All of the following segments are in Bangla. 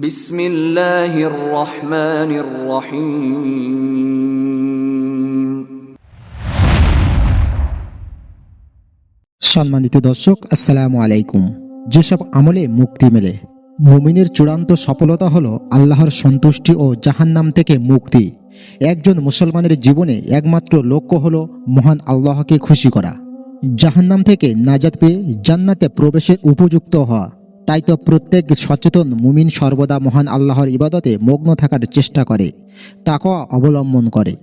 বিসমিল্লাহির রহমানির রহিম। সম্মানিত দর্শক, আসসালামু আলাইকুম। যেসব আমলে মুক্তি মেলে, মুমিনের চূড়ান্ত সফলতা হল আল্লাহর সন্তুষ্টি ও জাহান্নাম থেকে মুক্তি। একজন মুসলমানের জীবনে একমাত্র লক্ষ্য হল মহান আল্লাহকে খুশি করা। জাহান্নাম থেকে নাজাত পেয়ে জান্নাতে প্রবেশের উপযুক্ত হওয়া। তাই তো প্রত্যেক সচেতন মুমিন সর্বদা মহান আল্লাহর ইবাদতে মগ্ন থাকার চেষ্টা করে তাকওয়া অবলম্বন করে।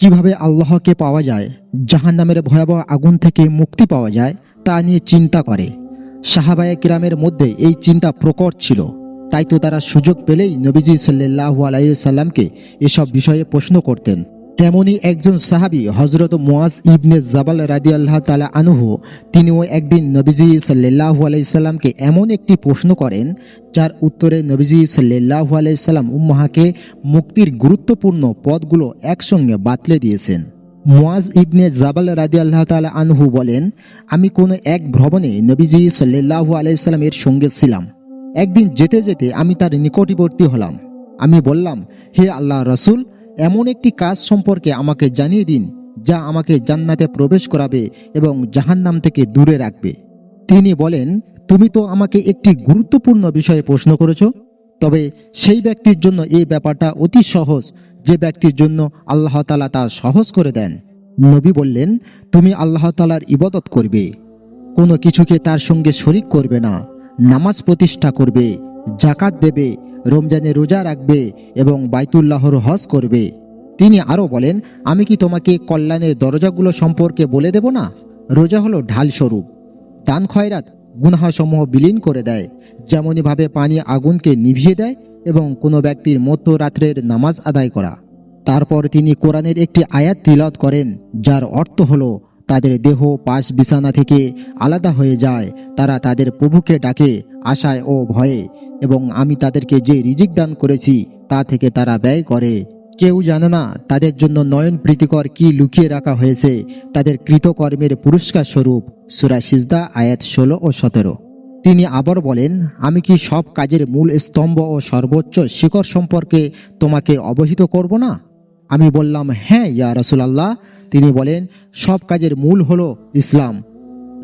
কীভাবে আল্লাহকে পাওয়া যায় জাহান নামের ভয়াবহ আগুন থেকে মুক্তি পাওয়া যায়, তা নিয়ে চিন্তা করে। সাহাবায়ে কিরামের মধ্যে এই চিন্তা প্রকট ছিল। তাই তো তারা সুযোগ পেলেই নবীজি সাল্লাহ আলাইসাল্লামকে এসব বিষয়ে প্রশ্ন করতেন। তেমনি একজন সাহাবি হজরত মুয়াজ ইবনে জাবাল রাদি আল্লাহ তালা আনহু, তিনিও একদিন নবীজি সাল্লাহ আলাইসাল্লামকে এমন একটি প্রশ্ন করেন, যার উত্তরে নবীজি সাল্লাহ আলাইসাল্লাম উম্মাহাকে মুক্তির গুরুত্বপূর্ণ পদগুলো একসঙ্গে বাতলে দিয়েছেন। মুয়াজ ইবনে জাবাল রাদি আল্লাহ তালা আনহু বলেন, আমি কোনো এক ভ্রমণে নবীজি সাল্লাহ আলাইসাল্লামের সঙ্গে ছিলাম। একদিন যেতে যেতে আমি তার নিকটবর্তী হলাম। আমি বললাম, হে আল্লাহ রসুল এমন একটি কাজ সম্পর্কে আমাকে জানিয়ে দিন, যা আমাকে জান্নাতে প্রবেশ করাবে এবং জাহান্নাম থেকে দূরে রাখবে। তিনি বলেন, তুমি তো আমাকে একটি গুরুত্বপূর্ণ বিষয়ে প্রশ্ন করেছ, তবে সেই ব্যক্তির জন্য এই ব্যাপারটা অতি সহজ, যে ব্যক্তির জন্য আল্লাহ তালা তা সহজ করে দেন। নবী বললেন, তুমি আল্লাহ তালার ইবাদত করবে, কোনো কিছুকে তার সঙ্গে শরিক করবে না, নামাজ প্রতিষ্ঠা করবে জাকাত দেবে রমজানে রোজা রাখবে এবং বাইতুল্লাহর হজ করবে। তিনি আরও বলেন, আমি কি তোমাকে কল্যাণের দরজাগুলো সম্পর্কে বলে দেব না? রোজা হলো ঢাল স্বরূপ দান খয়রাত গুনাহসমূহ বিলীন করে দেয়, যেমনইভাবে পানি আগুনকে নিভিয়ে দেয় এবং কোনো ব্যক্তির মধ্যরাত্রের নামাজ আদায় করা। তারপর তিনি কোরআনের একটি আয়াত তিলত করেন, যার অর্থ হলো, তাদের দেহ পাশ বিছানা থেকে আলাদা হয়ে যায়, তারা তাদের প্রভুকে ডাকে আশায় ও ভয়ে, এবং আমি তাদেরকে যে রিজিক দান করেছি, তা থেকে তারা ব্যয় করে। কেউ জানে না তাদের জন্য নয়ন প্রীতিকর কি লুকিয়ে রাখা হয়েছে, তাদের কৃতকর্মের পুরস্কার স্বরূপ। সুরা সিজদা, আয়াত ষোলো ও সতেরো। তিনি আবার বলেন, আমি কি সব কাজের মূল স্তম্ভ ও সর্বোচ্চ শিখর সম্পর্কে তোমাকে অবহিত করব না? আমি বললাম হ্যাঁ ইয়া রসুলাল্লাহ। তিনি বলেন, সব কাজের মূল হলো ইসলাম।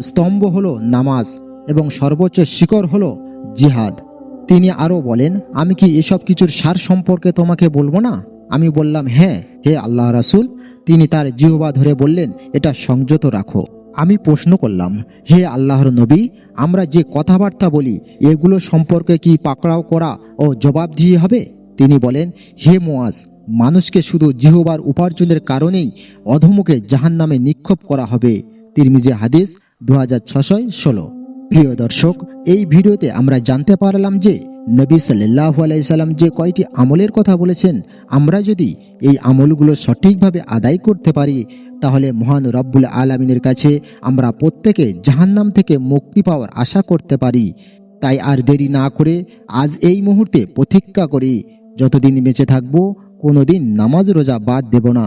স্তম্ভ হলো নামাজ। এবং সর্বোচ্চ শিকড় হল জিহাদ। তিনি আরও বলেন, আমি কি এসব কিছুর সার সম্পর্কে তোমাকে বলব না? আমি বললাম হ্যাঁ হে আল্লাহ রাসুল। তিনি তার জিহবা ধরে বললেন, এটা সংযত রাখো। আমি প্রশ্ন করলাম, হে আল্লাহর নবী, আমরা যে কথাবার্তা বলি, এগুলো সম্পর্কে কি পাকড়াও করা ও জবাব দিয়ে হবে? তিনি বলেন, হে মোয়াজ মানুষকে শুধু জিহবার উপার্জনের কারণেই অধমুখে জাহান নামে নিক্ষোভ করা হবে। তিরমিজে হাদিস দু হাজার ছশয় ষোলো। প্রিয় দর্শক, এই ভিডিওতে আমরা জানতে পারলাম যে নবী সাল্লাহ আলাইসাল্লাম যে কয়টি আমলের কথা বলেছেন, আমরা যদি এই আমলগুলো সঠিকভাবে আদায় করতে পারি, তাহলে মহান রব্বুল আলমিনের কাছে আমরা প্রত্যেকে জাহান্নাম থেকে মুক্তি পাওয়ার আশা করতে পারি। তাই আর দেরি না করে আজ এই মুহূর্তে প্রতিজ্ঞা করি, যতদিন বেঁচে থাকব, কোনোদিন নামাজ রোজা বাদ দেব না।